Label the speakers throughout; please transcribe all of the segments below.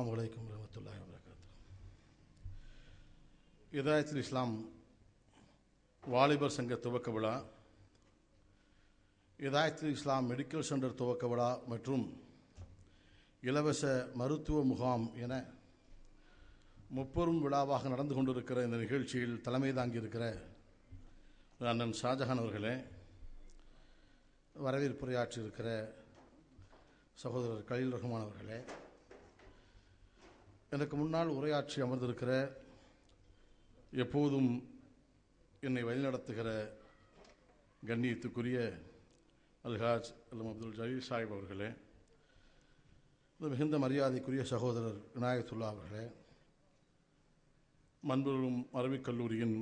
Speaker 1: அஸ்லாம் வலைக்கம் வரமத்துல்லாஹி வரகாத்து இதாயத்தில் இஸ்லாம் வாலிபர் சங்க துவக்க விழா இதாயத்தில் இஸ்லாம் மெடிக்கல் சென்டர் துவக்க விழா மற்றும் இலவச மருத்துவ முகாம் என முப்பெரும் விழாவாக நடந்து கொண்டிருக்கிற இந்த நிகழ்ச்சியில் தலைமை தாங்கியிருக்கிற அண்ணன் ஷாஜஹான் அவர்களே வரவேற்புரையாற்றியிருக்கிற சகோதரர் கலீல் ரஹ்மான் அவர்களே எனக்கு முன்னால் உரையாற்றி அமர்ந்திருக்கிற எப்போதும் என்னை வழிநடத்துகிற கண்ணியத்துக்குரிய அல்ஹாஜ் அல்லம் அப்துல் ஜலீல் சாஹிப் அவர்களே மிகுந்த மரியாதைக்குரிய சகோதரர் விநாயகத்துல்லா அவர்களே மண்புறும் அரபிக் கல்லூரியின்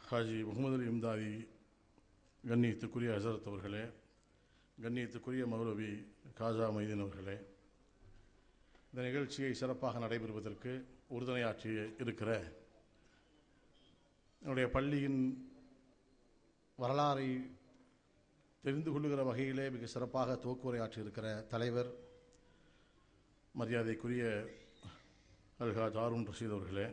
Speaker 1: ஹாஜி முகமது அலி இம்தாதி கண்ணியத்துக்குரிய ஹசரத் அவர்களே கண்ணியத்துக்குரிய மௌரவி காஜா மைதீன் அவர்களே இந்த நிகழ்ச்சியை சிறப்பாக நடைபெறுவதற்கு உறுதுணையாற்றி இருக்கிற என்னுடைய பள்ளியின் வரலாறை தெரிந்து கொள்ளுகிற வகையிலே மிக சிறப்பாக துவக்குரையாற்றி இருக்கிற தலைவர் மரியாதைக்குரிய அல்ஹாஜ் ஆரூன் ரஷீத் அவர்களே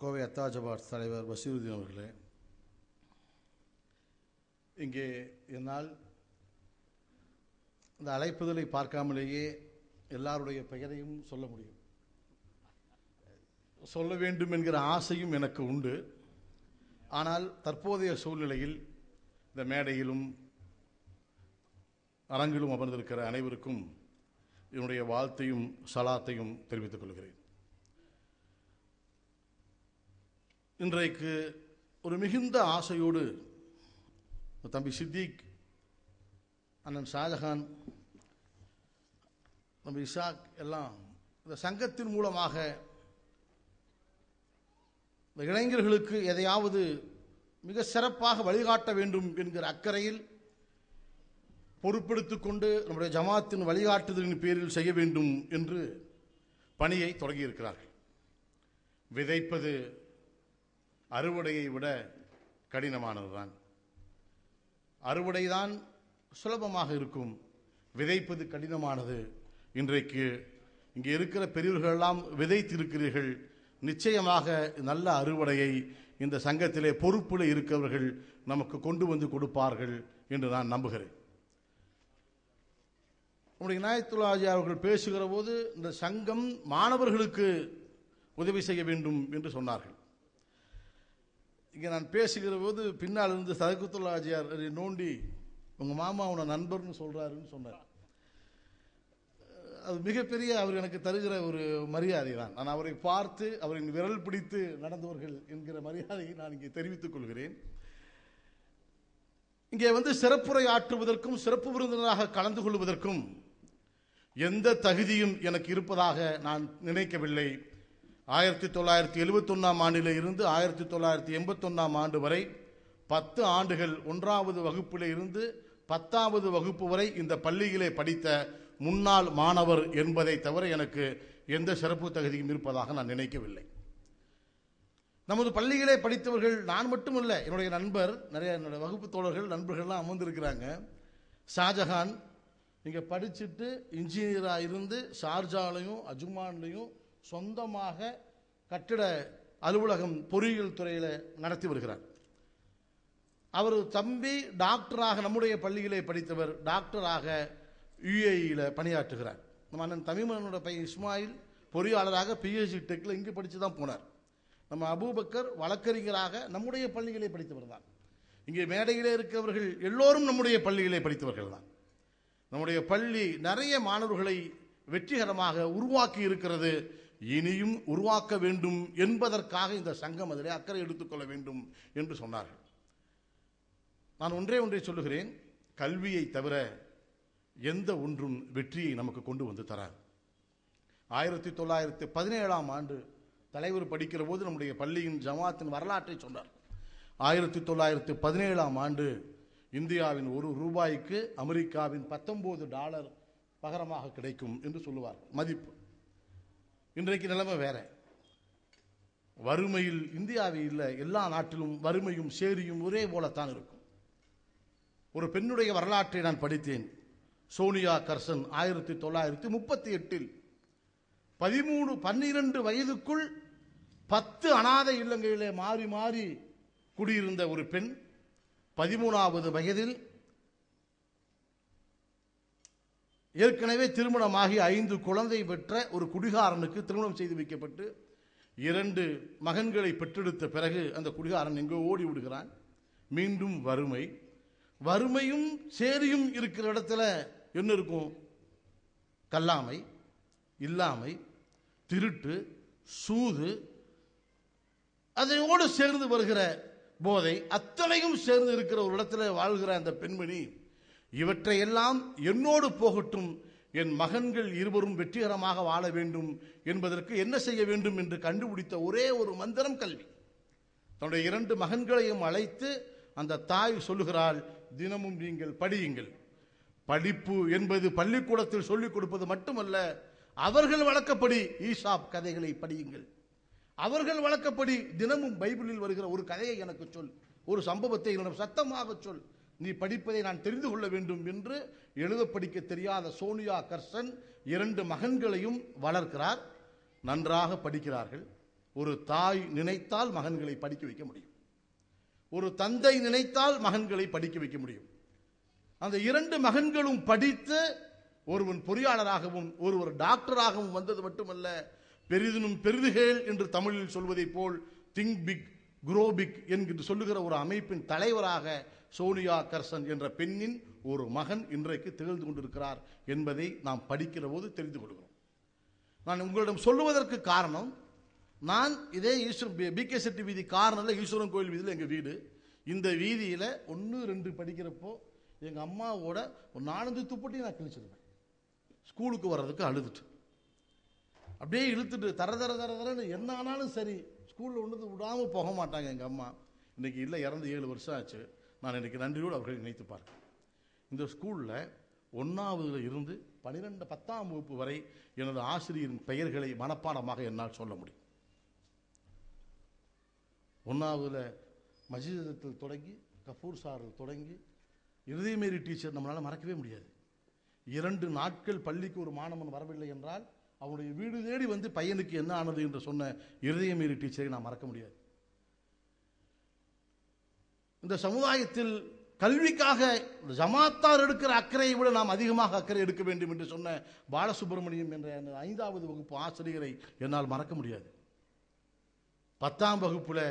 Speaker 1: கோவை அத்தாஜபாத் தலைவர் பசீருதீன் அவர்களே இங்கே என்னால் இந்த அழைப்புதலை பார்க்காமலேயே எல்லாருடைய பெயரையும் சொல்ல முடியும். சொல்ல வேண்டும் என்கிற ஆசையும் எனக்கு உண்டு. ஆனால் தற்போதைய சூழ்நிலையில் இந்த மேடையிலும் அரங்கிலும் அமர்ந்திருக்கிற அனைவருக்கும் என்னுடைய வாழ்த்தையும் சலாத்தையும் தெரிவித்துக் கொள்கிறேன். இன்றைக்கு ஒரு மிகுந்த ஆசையோடு தம்பி சித்திக் அண்ணன் ஷாஜஹான் நம்ம இஷாக் எல்லாம் இந்த சங்கத்தின் மூலமாக இந்த இளைஞர்களுக்கு எதையாவது மிக சிறப்பாக வழிகாட்ட வேண்டும் என்கிற அக்கறையில் பொறுப்பெடுத்து கொண்டு நம்முடைய ஜமாத்தின் வழிகாட்டுதலின் பேரில் செய்ய வேண்டும் என்று பணியை தொடங்கியிருக்கிறார்கள். விதைப்பது அறுவடையை விட கடினமானதுதான். அறுவடைதான் சுலபமாக இருக்கும். விதைப்பது கடினமானது. இன்றைக்கு இங்கே இருக்கிற பெரியவர்களெல்லாம் விதைத்திருக்கிறீர்கள். நிச்சயமாக நல்ல அறுவடையை இந்த சங்கத்திலே பொறுப்பில் இருக்கிறவர்கள் நமக்கு கொண்டு வந்து கொடுப்பார்கள் என்று நான் நம்புகிறேன். நம்முடைய நாயத்துலாஜி அவர்கள் பேசுகிற போது இந்த சங்கம் மாணவர்களுக்கு உதவி செய்ய வேண்டும் என்று சொன்னார்கள். இங்கே நான் பேசுகிற போது பின்னால் இருந்து சதகுத்துல்லாஜியார் நோண்டி உங்கள் மாமா உன நண்பர்னு சொல்கிறாருன்னு சொன்னார். அது மிகப்பெரிய அவர் எனக்கு தருகிற ஒரு மரியாதை தான் நான் அவரை பார்த்து அவரின் விரல் பிடித்து நடந்தவர்கள் என்கிற மரியாதையை நான் இங்கே தெரிவித்துக் கொள்கிறேன். இங்கே வந்து சிறப்புரை ஆற்றுவதற்கும் சிறப்பு விருந்தினராக கலந்து கொள்வதற்கும் எந்த தகுதியும் எனக்கு இருப்பதாக நான் நினைக்கவில்லை. ஆயிரத்தி தொள்ளாயிரத்தி எழுபத்தொன்னாம் ஆண்டில் இருந்து ஆயிரத்தி தொள்ளாயிரத்தி எண்பத்தொன்னாம் ஆண்டு வரை பத்து ஆண்டுகள் ஒன்றாவது வகுப்பில் இருந்து பத்தாவது வகுப்பு வரை இந்த பள்ளியிலே படித்த முன்னாள் மாணவர் என்பதை தவிர எனக்கு எந்த சிறப்பு தகுதியும் இருப்பதாக நான் நினைக்கவில்லை. நமது பள்ளிகளை படித்தவர்கள் நான் மட்டுமல்ல என்னுடைய நண்பர் நிறைய என்னுடைய வகுப்பு தோழர்கள் நண்பர்கள்லாம் அமர்ந்திருக்கிறாங்க. ஷாஜஹான் இங்கே படிச்சுட்டு இன்ஜினியராக இருந்து ஷார்ஜாலையும் அஜுமான்லையும் சொந்தமாக கட்டிட அலுவலகம் பொறியியல் துறையில் நடத்தி வருகிறார். அவர் தம்பி டாக்டராக நம்முடைய பள்ளியிலே படித்தவர் டாக்டராக யுஏஇயில் பணியாற்றுகிறார். நம்ம அண்ணன் தமிழ்மனோட பையன் இஸ்மாயில் பொறியாளராக பிஹெச்டி டெக்கில் இங்கே படித்து தான் போனார். நம்ம அபூபக்கர் வழக்கறிஞராக நம்முடைய பள்ளிகளை படித்தவர் தான். இங்கே மேடையிலே இருக்கிறவர்கள் எல்லோரும் நம்முடைய பள்ளிகளை படித்தவர்கள் தான். நம்முடைய பள்ளி நிறைய மாணவர்களை வெற்றிகரமாக உருவாக்கி இருக்கிறது. இனியும் உருவாக்க வேண்டும் என்பதற்காக இந்த சங்கம் அதிலே அக்கறை எடுத்துக்கொள்ள வேண்டும் என்று சொன்னார்கள். நான் ஒன்றே ஒன்றை சொல்லுகிறேன். கல்வியை தவிர எந்த ஒன்றும் வெற்றியை நமக்கு கொண்டு வந்து தரார் ஆயிரத்தி தொள்ளாயிரத்தி பதினேழாம் ஆண்டு தலைவர் படிக்கிற போது நம்முடைய பள்ளியின் ஜமாத்தின் வரலாற்றை சொன்னார். ஆயிரத்தி தொள்ளாயிரத்தி பதினேழாம் ஆண்டு இந்தியாவின் ஒரு ரூபாய்க்கு அமெரிக்காவின் பத்தொன்பது டாலர் பகரமாக கிடைக்கும் என்று சொல்லுவார். மதிப்பு. இன்றைக்கு நிலைமை வேற. வறுமையில் இந்தியாவில் இல்லை. எல்லா நாட்டிலும் வறுமையும் சேரியும் ஒரே போலத்தான் இருக்கும். ஒரு பெண்ணுடைய வரலாற்றை நான் படித்தேன். சோனியா கர்சன் ஆயிரத்தி தொள்ளாயிரத்தி முப்பத்தி எட்டில் பதிமூணு பன்னிரண்டு வயதுக்குள் பத்து அனாதை இல்லங்களிலே மாறி மாறி குடியிருந்த ஒரு பெண் பதிமூணாவது வயதில் ஏற்கனவே திருமணமாகி ஐந்து குழந்தை பெற்ற ஒரு குடிகாரனுக்கு திருமணம் செய்து வைக்கப்பட்டு இரண்டு மகன்களை பெற்றெடுத்த பிறகு அந்த குடிகாரன் எங்கோ ஓடி விடுகிறான். மீண்டும் வறுமை. வறுமையும் சேரியும் இருக்கிற இடத்துல என்ன இருக்கும்? கல்லாமை இல்லாமை திருட்டு சூது அதையோடு சேர்ந்து வருகிற போதை அத்தனையும் சேர்ந்து இருக்கிற ஒரு இடத்துல வாழ்கிற அந்த பெண்மணி இவற்றையெல்லாம் என்னோடு போகட்டும் என் மகன்கள் இருவரும் வெற்றிகரமாக வாழ வேண்டும் என்பதற்கு என்ன செய்ய வேண்டும் என்று கண்டுபிடித்த ஒரே ஒரு மந்திரம் கல்வி. தன்னுடைய இரண்டு மகன்களையும் அழைத்து அந்த தாய் சொல்லுகிறாள் தினமும் நீங்கள் படியுங்கள். படிப்பு என்பது பள்ளிக்கூடத்தில் சொல்லிக் கொடுப்பது மட்டுமல்ல அவர்கள் வழக்கப்படி ஈசாப் கதைகளை படியுங்கள். அவர்கள் வழக்கப்படி தினமும் பைபிளில் வருகிற ஒரு கதையை எனக்கு சொல் ஒரு சம்பவத்தை என்னிடம் சத்தமாக சொல். நீ படிப்பதை நான் தெரிந்து கொள்ள வேண்டும் என்று எழுத படிக்க தெரியாத சோனியா கர்சன் இரண்டு மகன்களையும் வளர்க்கிறார் நன்றாக படிக்கிறார்கள். ஒரு தாய் நினைத்தால் மகன்களை படிக்க வைக்க முடியும். ஒரு தந்தை நினைத்தால் மகன்களை படிக்க வைக்க முடியும். அந்த இரண்டு மகன்களும் படித்து ஒருவன் பொறியாளராகவும் ஒருவர் டாக்டராகவும் வந்தது மட்டுமல்ல பெரிதினும் பெரிதுகேள் என்று தமிழில் சொல்வதைப் போல் திங்க் பிக் குரோ பிக் என்கின்ற சொல்லுகிற ஒரு அமைப்பின் தலைவராக சோனியா கர்சன் என்ற பெண்ணின் ஒரு மகன் இன்றைக்கு திகழ்ந்து கொண்டிருக்கிறார் என்பதை நாம் படிக்கிற போது தெரிந்து கொள்கிறோம். நான் உங்களிடம் சொல்லுவதற்கு காரணம் நான் இதே ஈஸ்வரன் பி கே செட்டி வீதி காரணம் ஈஸ்வரன் கோயில் வீதியில் எங்கள் வீடு. இந்த வீதியில் ஒன்று ரெண்டு படிக்கிறப்போ எங்கள் அம்மாவோட ஒரு நாலஞ்சு துப்பட்டி நான் கிழிச்சிருவேன் ஸ்கூலுக்கு வர்றதுக்கு அழுதுட்டு. அப்படியே இழுத்துட்டு தர தர தர தரன்னு என்ன ஆனாலும் சரி ஸ்கூலில் ஒன்று விடாமல் போக மாட்டாங்க எங்கள் அம்மா. இன்றைக்கி இல்லை இறந்து ஏழு வருஷம் ஆச்சு. நான் இன்னைக்கு நன்றியோடு அவர்களை நினைத்து பார்க்கிறேன் இந்த ஸ்கூலில் ஒன்றாவதுல இருந்து பன்னிரெண்டு பத்தாம் வகுப்பு வரை எனது ஆசிரியரின் பெயர்களை மனப்பாடமாக என்னால் சொல்ல முடியும். ஒன்றாவதுல மஜிதத்தில் தொடங்கி கபூர் சாரில் தொடங்கி இருதயமேரி டீச்சர் நம்மளால் மறக்கவே முடியாது. இரண்டு நாட்கள் பள்ளிக்கு ஒரு மாணவன் வரவில்லை என்றால் அவனுடைய வீடு தேடி வந்து பையனுக்கு என்ன ஆனது என்று சொன்ன இருதயமேரி டீச்சரை நான் மறக்க முடியாது. இந்த சமுதாயத்தில் கல்விக்காக ஜமாத்தார் எடுக்கிற அக்கறையை விட நாம் அதிகமாக அக்கறை எடுக்க வேண்டும் என்று சொன்ன பாலசுப்ரமணியம் என்ற அந்த ஐந்தாவது வகுப்பு ஆசிரியரை என்னால் மறக்க முடியாது. பத்தாம் வகுப்பில்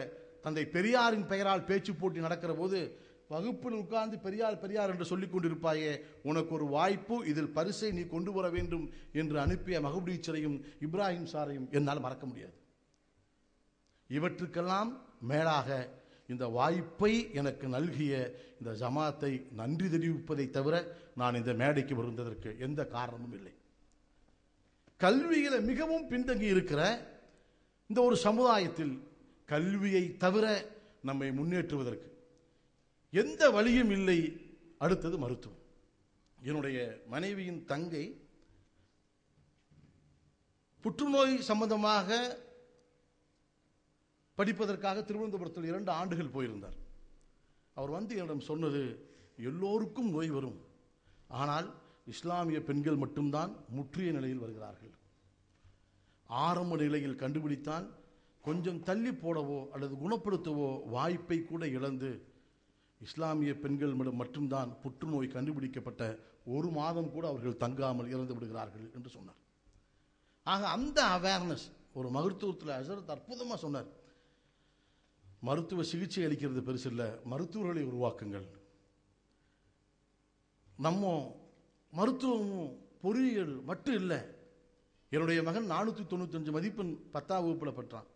Speaker 1: தந்தை பெரியாரின் பெயரால் பேச்சு போட்டி நடக்கிற போது வகுப்பில் உட்கார்ந்து பெரியார் பெரியார் என்று சொல்லிக் கொண்டிருப்பாயே உனக்கு ஒரு வாய்ப்பு இதில் பரிசை நீ கொண்டு வர வேண்டும் என்று அனுப்பிய மகுடீச்சரையும் இப்ராஹிம் சாரையும் என்னால் மறக்க முடியாது. இவற்றுக்கெல்லாம் மேலாக இந்த வாய்ப்பை எனக்கு நல்கிய இந்த ஜமாத்தை நன்றி தெரிவிப்பதை தவிர நான் இந்த மேடைக்கு வருந்ததற்கு எந்த காரணமும் இல்லை. கல்வியில் மிகவும் பின்தங்கி இருக்கிற இந்த ஒரு சமுதாயத்தில் கல்வியை தவிர நம்மை முன்னேற்றுவதற்கு எந்த வழியும் இல்லை. அடுத்தது மருத்துவம். என்னுடைய மனைவியின் தங்கை புற்றுநோய் சம்பந்தமாக படிப்பதற்காக திருவனந்தபுரத்தில் இரண்டு ஆண்டுகள் போயிருந்தார். அவர் வந்து என்னிடம் சொன்னது எல்லோருக்கும் நோய் வரும். ஆனால் இஸ்லாமிய பெண்கள் மட்டும்தான் முற்றிய நிலையில் வருகிறார்கள். ஆரம்ப நிலையில் கண்டுபிடித்தால் கொஞ்சம் தள்ளி போடவோ அல்லது குணப்படுத்தவோ வாய்ப்பை கூட இழந்து இஸ்லாமிய பெண்கள் மட்டும்தான் புற்றுநோய் கண்டுபிடிக்கப்பட்ட ஒரு மாதம் கூட அவர்கள் தங்காமல் இறந்து விடுகிறார்கள் என்று சொன்னார். ஆக அந்த அவேர்னஸ் ஒரு மருத்துவத்தில் அசரத் அற்புதமாக சொன்னார். மருத்துவ சிகிச்சை அளிக்கிறது பெருசு இல்லை மருத்துவர்களை உருவாக்குங்கள். நம்ம மருத்துவமும் பொறியியல் மட்டும் இல்லை என்னுடைய மகன் நானூற்றி தொண்ணூத்தஞ்சு மதிப்பெண் பத்தாம் வகுப்பில் பெற்றான்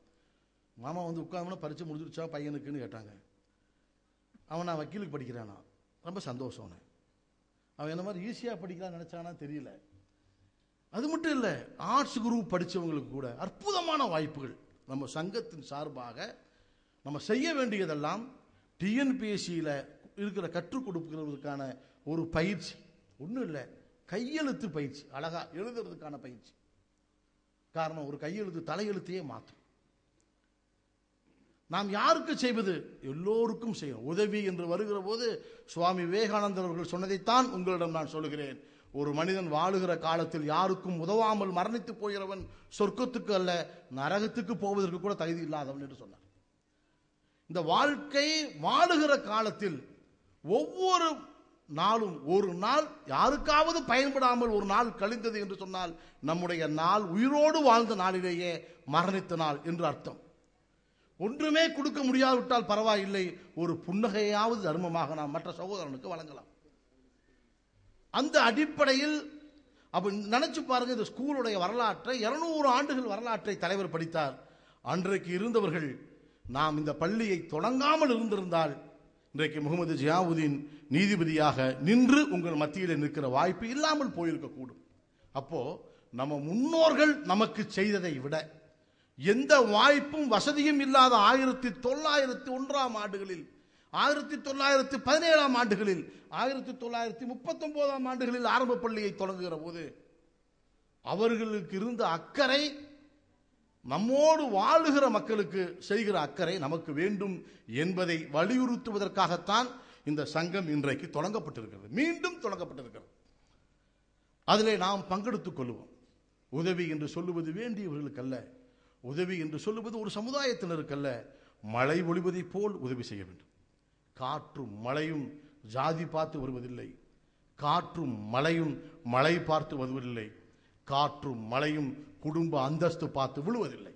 Speaker 1: மாமா வந்து உட்கார்ந்தோன்னா பரிச்சு முடிஞ்சிருச்சா பையனுக்குன்னு கேட்டாங்க. அவன் நான் வக்கீலுக்கு படிக்கிறானா? ரொம்ப சந்தோஷம் அவன் என்ன மாதிரி ஈஸியாக படிக்கிறான்னு நினச்சானா தெரியல. அது மட்டும் இல்லை ஆர்ட்ஸ் குரூப் படித்தவங்களுக்கு கூட அற்புதமான வாய்ப்புகள். நம்ம சங்கத்தின் சார்பாக நம்ம செய்ய வேண்டியதெல்லாம் டிஎன்பிஎஸ்சியில் இருக்கிற கற்றுக் கொடுக்கிறதுக்கான ஒரு பயிற்சி. ஒன்றும் இல்லை கையெழுத்து பயிற்சி. அழகாக எழுதுறதுக்கான பயிற்சி. காரணம் ஒரு கையெழுத்து தலையெழுத்தையே மாற்றும் நாம் யாருக்கு செய்வது? எல்லோருக்கும் செய்யும் உதவி என்று வருகிற போது சுவாமி விவேகானந்தர் அவர்கள் சொன்னதைத்தான் உங்களிடம் நான் சொல்கிறேன் ஒரு மனிதன் வாழுகிற காலத்தில் யாருக்கும் உதவாமல் மரணித்து போகிறவன் சொர்க்கத்துக்கு அல்ல நரகத்துக்கு போவதற்கு கூட தகுதி இல்லாதவன் என்று சொன்னார். இந்த வாழ்க்கை வாழுகிற காலத்தில் ஒவ்வொரு நாளும் ஒரு நாள் யாருக்காவது பயன்படாமல் ஒரு நாள் கழிந்தது என்று சொன்னால் நம்முடைய நாள் உயிரோடு வாழ்ந்த நாளிலேயே மரணித்த நாள் என்று அர்த்தம். ஒன்றுமே கொடுக்க முடியாவிட்டால் பரவாயில்லை. ஒரு புன்னகையாவது தர்மமாக நாம் மற்ற சகோதரனுக்கு வழங்கலாம். அந்த அடிப்படையில் அப்ப நினைச்சு பாருங்க இந்த ஸ்கூலுடைய வரலாற்றை இருநூறு ஆண்டுகள் வரலாற்றை தலைவர் படித்தார். அன்றைக்கு இருந்தவர்கள் நாம் இந்த பள்ளியை தொடங்காமல் இருந்திருந்தால் இன்றைக்கு முகமது ஜியாவுதீன் நீதிபதியாக நின்று உங்கள் மத்தியில் நிற்கிற வாய்ப்பு இல்லாமல் போயிருக்கக்கூடும். அப்போ நம்ம முன்னோர்கள் நமக்கு செய்ததை விட எந்த வாய்ப்பும் வசதியும் இல்லாத ஆயிரத்தி தொள்ளாயிரத்தி ஒன்றாம் ஆண்டுகளில் ஆயிரத்தி தொள்ளாயிரத்தி பதினேழாம் ஆண்டுகளில் ஆயிரத்தி தொள்ளாயிரத்தி முப்பத்தொன்பதாம் ஆண்டுகளில் ஆரம்ப பள்ளியை தொடங்குகிற போது அவர்களுக்கு இருந்த அக்கறை நம்மோடு வாழுகிற மக்களுக்கு செய்கிற அக்கறை நமக்கு வேண்டும் என்பதை வலியுறுத்துவதற்காகத்தான் இந்த சங்கம் இன்றைக்கு தொடங்கப்பட்டிருக்கிறது. மீண்டும் தொடங்கப்பட்டிருக்கிறது. அதிலே நாம் பங்கெடுத்துக் கொள்வோம். உதவி என்று சொல்லுவது வேண்டியவர்களுக்கல்ல உதவி என்று சொல்லுவது ஒரு சமுதாயத்தினருக்கல்ல மழை ஒழிவதைப் போல் உதவி செய்ய வேண்டும். காற்றும் மழையும் ஜாதி பார்த்து வருவதில்லை. காற்றும் மழையும் மழை பார்த்து வருவதில்லை. காற்றும் மழையும் குடும்ப அந்தஸ்து பார்த்து விழுவதில்லை.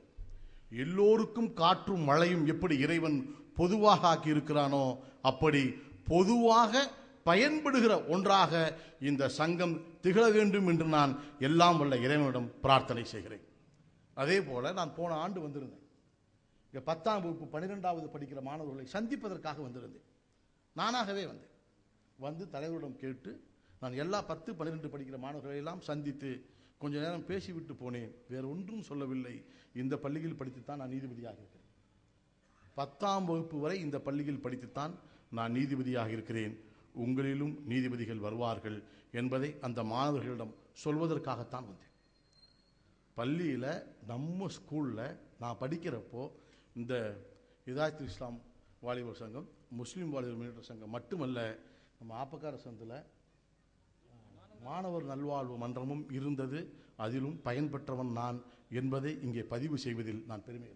Speaker 1: எல்லோருக்கும் காற்றும் மழையும் எப்படி இறைவன் பொதுவாக ஆக்கி இருக்கிறானோ அப்படி பொதுவாக பயன்படுகிற ஒன்றாக இந்த சங்கம் திகழ வேண்டும் என்று நான் எல்லாம் வல்ல இறைவனிடம் பிரார்த்தனை செய்கிறேன். அதே போல் நான் போன ஆண்டு வந்திருந்தேன். இங்கே பத்தாம் வகுப்பு பன்னிரெண்டாவது படிக்கிற மாணவர்களை சந்திப்பதற்காக வந்திருந்தேன். நானாகவே வந்தேன். வந்து தலைவரிடம் கேட்டு நான் எல்லா பத்து பன்னிரெண்டு படிக்கிற மாணவர்களை எல்லாம் சந்தித்து கொஞ்ச நேரம் பேசிவிட்டு போனேன். வேறு ஒன்றும் சொல்லவில்லை. இந்த பள்ளியில் படித்துத்தான் நான் நீதிபதியாக இருக்கிறேன். பத்தாம் வகுப்பு வரை இந்த பள்ளியில் படித்துத்தான் நான் நீதிபதியாக இருக்கிறேன். உங்களிலும் நீதிபதிகள் வருவார்கள் என்பதை அந்த மாணவர்களிடம் சொல்வதற்காகத்தான் வந்தேன். பள்ளியில் நம்ம ஸ்கூலில் நான் படிக்கிறப்போ இந்த இதாயத்து இஸ்லாம் வாலிபர் சங்கம் முஸ்லீம் வாலிபர் முன்னேற்ற சங்கம் மட்டுமல்ல நம்ம ஆப்பக்கார சந்தில் மாணவர் நல்வாழ்வு மன்றமும் இருந்தது. அதிலும் பயன்பெற்றவன் நான் என்பதை இங்கே பதிவு செய்வதில் நான் பெருமை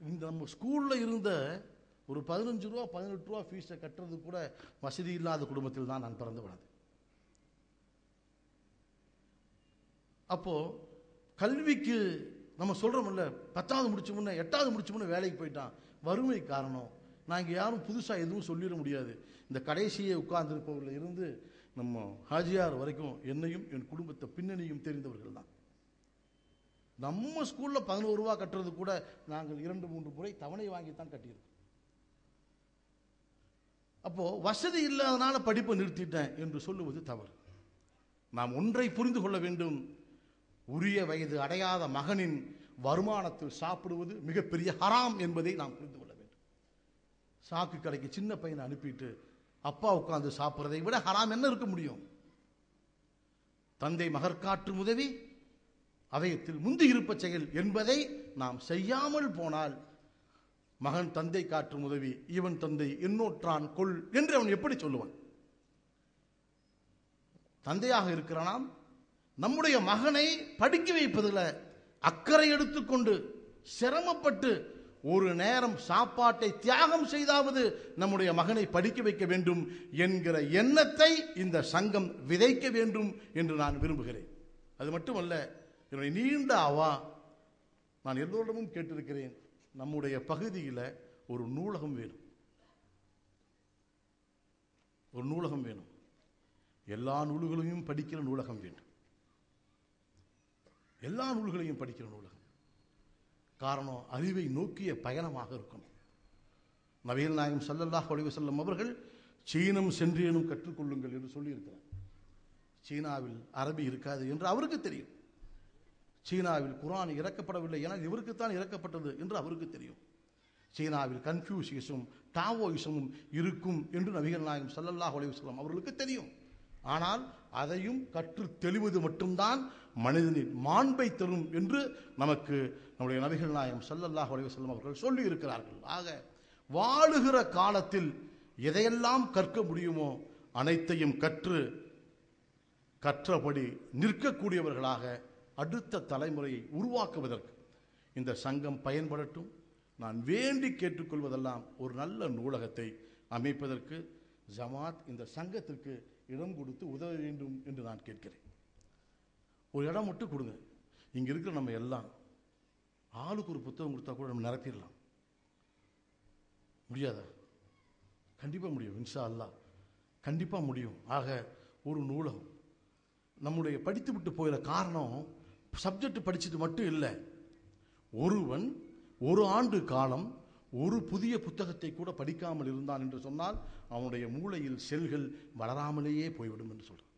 Speaker 1: இந்த நம்ம ஸ்கூலில் இருந்த ஒரு பதினஞ்சு ரூபா பதினெட்டு ரூபா ஃபீஸை கட்டுறது கூட வசதி இல்லாத குடும்பத்தில் தான் நான் பிறந்து வளர்ந்தேன். அப்போ கல்விக்கு நம்ம சொல்றோம்ல பத்தாவது முடிச்ச முன்னே எட்டாவது முடிச்ச முன்னே வேலைக்கு போயிட்டான். வறுமை காரணம். நாங்கள் யாரும் புதுசாக எதுவும் சொல்லிட முடியாது. இந்த கடைசியே உட்கார்ந்துருப்பவர்கள் இருந்து நம்ம ஹாஜியார் வரைக்கும் என்னையும் என் குடும்பத்தை பின்னணியும் தெரிந்தவர்கள் தான். நம்ம ஸ்கூலில் பதினோரு ரூபா கட்டுறது கூட நாங்கள் இரண்டு மூன்று முறை தவணை வாங்கித்தான் கட்டியிருக்கோம். அப்போ வசதி இல்லாதனால படிப்பை நிறுத்திட்டேன் என்று சொல்லுவது தவறு. நாம் ஒன்றை புரிந்து கொள்ள வேண்டும். உரிய வயது அடையாத மகனின் வருமானத்தில் சாப்பிடுவது மிகப்பெரிய ஹராம் என்பதை நாம் புரிந்து கொள்ள வேண்டும். சாக்கு கடைக்கு சின்ன பையனை அனுப்பிட்டு அப்பா உட்கார்ந்து சாப்பிட்றதை விட ஹராம் என்ன இருக்க முடியும்? தந்தை மகற்காற்றும் உதவி அவயத்தில் முந்தி இருப்ப செயல் என்பதை நாம் செய்யாமல் போனால் மகன் தந்தை காற்றும் உதவி இவன் தந்தை இன்னொற்றான் கொள் என்று அவன் எப்படி சொல்லுவான்? தந்தையாக இருக்கிறானாம் நம்முடைய மகனை படிக்க வைப்பதில் அக்கறை எடுத்துக்கொண்டு சிரமப்பட்டு ஒரு நேரம் சாப்பாட்டை தியாகம் செய்தாவது நம்முடைய மகனை படிக்க வைக்க வேண்டும் என்கிற எண்ணத்தை இந்த சங்கம் விதைக்க வேண்டும் என்று நான் விரும்புகிறேன். அது மட்டுமல்ல என்னுடைய நீண்ட அவா நான் எல்லோரிடமும் கேட்டிருக்கிறேன் நம்முடைய பகுதியில் ஒரு நூலகம் வேணும். ஒரு நூலகம் வேணும். எல்லா நூல்களையும் படிக்கிற நூலகம் வேண்டும். எல்லா நூல்களையும் படிக்கிற நூலகம். காரணம் அறிவை நோக்கிய பயணமாக இருக்கும் நவீன நாயகம் சல்லல்லாஹ் ஒளிவு செல்லும் அவர்கள் சீனம் சென்றேனும் கற்றுக்கொள்ளுங்கள் என்று சொல்லியிருக்கிறார். சீனாவில் அரபி இருக்காது என்று அவருக்கு தெரியும். சீனாவில் குரான் இறக்கப்படவில்லை என இவருக்குத்தான் இறக்கப்பட்டது என்று அவருக்கு தெரியும். சீனாவில் கன்ஃபியூசியஸும் டாவோயிசமும் இருக்கும் என்று நபிகள் நாயகம் சல்லல்லாஹ் ஒளிவு செல்லும் அவர்களுக்கு தெரியும். ஆனால் அதையும் கற்று தெளிவது மட்டும்தான் மனிதனின் மாண்பை தரும் என்று நமக்கு நம்முடைய நபிகள் நாயகம் ஸல்லல்லாஹு அலைஹி அவர்கள் சொல்லி இருக்கிறார்கள் ஆக வாழுகிற காலத்தில் எதையெல்லாம் கற்க முடியுமோ அனைத்தையும் கற்று கற்றபடி நிற்கக்கூடியவர்களாக அடுத்த தலைமுறையை உருவாக்குவதற்கு இந்த சங்கம் பயன்படட்டும். நான் வேண்டி கேட்டுக்கொள்வதெல்லாம் ஒரு நல்ல நூலகத்தை அமைப்பதற்கு ஜமாத் இந்த சங்கத்திற்கு இடம் கொடுத்து உதவ வேண்டும் என்று நான் கேட்கிறேன். ஒரு இடம் மட்டும் கொடுங்க. இங்கே இருக்கிற நம்ம எல்லாம் ஆளுக்கு ஒரு புத்தகம் கொடுத்தா கூட நம்ம நிரப்பிடலாம் முடியாதா? கண்டிப்பாக முடியும் இன்ஷா அல்லாஹ் கண்டிப்பாக முடியும். ஆக ஒரு நூலகம். நம்முடைய படித்து விட்டு போயிற காரணம் சப்ஜெக்ட் படிச்சுட்டு மட்டும் இல்லை. ஒருவன் ஒரு ஆண்டு காலம் ஒரு புதிய புத்தகத்தை கூட படிக்காமல் இருந்தான் என்று சொன்னால் அவனுடைய மூளையில் செல்கள் வளராமலேயே போய்விடும் என்று சொல்றான்.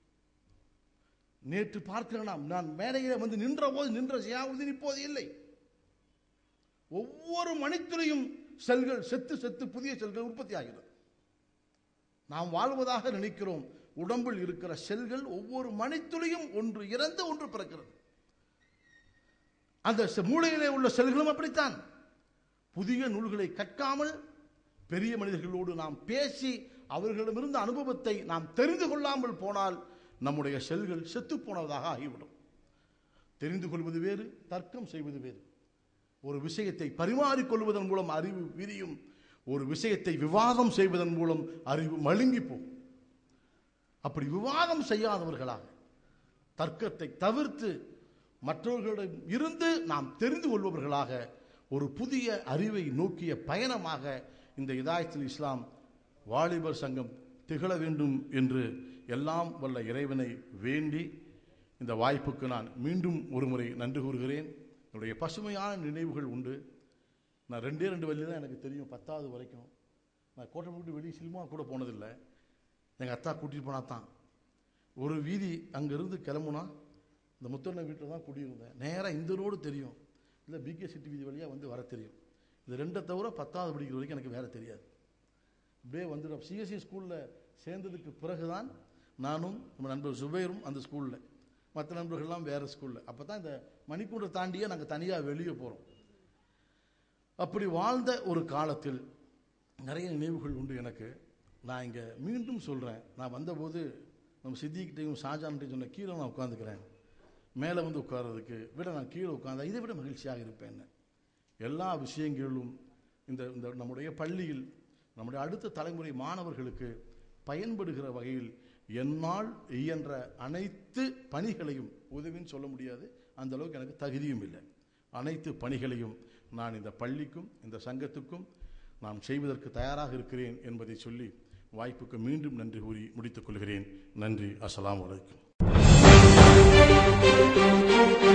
Speaker 1: நேற்று பார்க்கிறேன் நான் மேடையில வந்து நின்ற போது நின்ற சியாவுதீன் இப்போது இல்லை. ஒவ்வொரு மணித்துறையும் செல்கள் செத்து செத்து புதிய செல்கள் உற்பத்தி ஆகிறது. நாம் வாழ்வதாக நினைக்கிறோம். உடம்பில் இருக்கிற செல்கள் ஒவ்வொரு மணித்துளியும் ஒன்று இறந்து ஒன்று பிறக்கிறது. அந்த செ- மூளையிலே உள்ள செல்களும் அப்படித்தான். புதிய நூல்களை கற்காமல் பெரிய மனிதர்களோடு நாம் பேசி அவர்களிடமிருந்த அனுபவத்தை நாம் தெரிந்து கொள்ளாமல் போனால் நம்முடைய செல்கள் செத்துப்போனதாக ஆகிவிடும். தெரிந்து கொள்வது வேறு தர்க்கம் செய்வது வேறு. ஒரு விஷயத்தை பரிமாறிக்கொள்வதன் மூலம் அறிவு விரியும் ஒரு விஷயத்தை விவாதம் செய்வதன் மூலம் அறிவு மழுங்கி போகும். அப்படி விவாதம் செய்யாதவர்களாக தர்க்கத்தை தவிர்த்து மற்றவர்களிடம் இருந்து நாம் தெரிந்து கொள்பவர்களாக ஒரு புதிய அறிவை நோக்கிய பயணமாக இந்த இதாயத்தில் இஸ்லாம் வாலிபர் சங்கம் திகழ வேண்டும் என்று எல்லாம் வல்ல இறைவனை வேண்டி இந்த வாய்ப்புக்கு நான் மீண்டும் ஒருமுறை நன்றி கூறுகிறேன். என்னுடைய பசுமையான நினைவுகள் உண்டு. நான் ரெண்டே ரெண்டு வழி தான் எனக்கு தெரியும் பத்தாவது வரைக்கும். நான் கோட்டை விட்டு வெளியே சினிமா கூட போனதில்லை. எங்கள் அத்தா கூட்டிகிட்டு போனா தான். ஒரு வீதி அங்கேருந்து கிளம்புனா இந்த முத்தண்ண வீட்டில் தான் குடியிருந்தேன். நேராக இந்த ரோடு தெரியும். இல்லை பிகே சிட்டி வீதி வழியாக வந்து வர தெரியும். இது ரெண்டை தவிர பத்தாவது படிக்கிற வரைக்கும் எனக்கு வேறு தெரியாது. இப்படியே வந்துடும். சிஎஸ்சி ஸ்கூலில் சேர்ந்ததுக்கு பிறகு தான் நானும் நம்ம நண்பர் சுபேரும் அந்த ஸ்கூலில் மற்ற நண்பர்கள்லாம் வேறு ஸ்கூலில் அப்போ தான் இந்த மணிக்கூண்டை தாண்டியே நாங்கள் தனியாக வெளியே போகிறோம் அப்படி வாழ்ந்த ஒரு காலத்தில் நிறைய நினைவுகள் உண்டு எனக்கு. நான் இங்கே மீண்டும் சொல்கிறேன் நான் வந்தபோது நம்ம சித்திக்கிட்டையும் ஷாஜான்கிட்டையும் சொன்ன கீழே நான் உட்காந்துக்கிறேன் மேலே வந்து உட்கார்றதுக்கு விட நான் கீழே உட்கார்ந்தா இதை விட மகிழ்ச்சியாக இருப்பேன்னு. எல்லா விஷயங்களிலும் இந்த இந்த நம்முடைய பள்ளியில் நம்முடைய அடுத்த தலைமுறை மாணவர்களுக்கு பயன்படுகிற வகையில் என்னால் இயன்ற அனைத்து பணிகளையும் உதவின்னு சொல்ல முடியாது அந்த அளவுக்கு எனக்கு தகுதியும் இல்லை. அனைத்து பணிகளையும் நான் இந்த பள்ளிக்கும் இந்த சங்கத்துக்கும் நான் செய்வதற்கு தயாராக இருக்கிறேன் என்பதை சொல்லி வாய்ப்புக்கு மீண்டும் நன்றி கூறி முடித்துக் கொள்கிறேன். நன்றி அஸ்லாம் அலைக்கும். Thank you.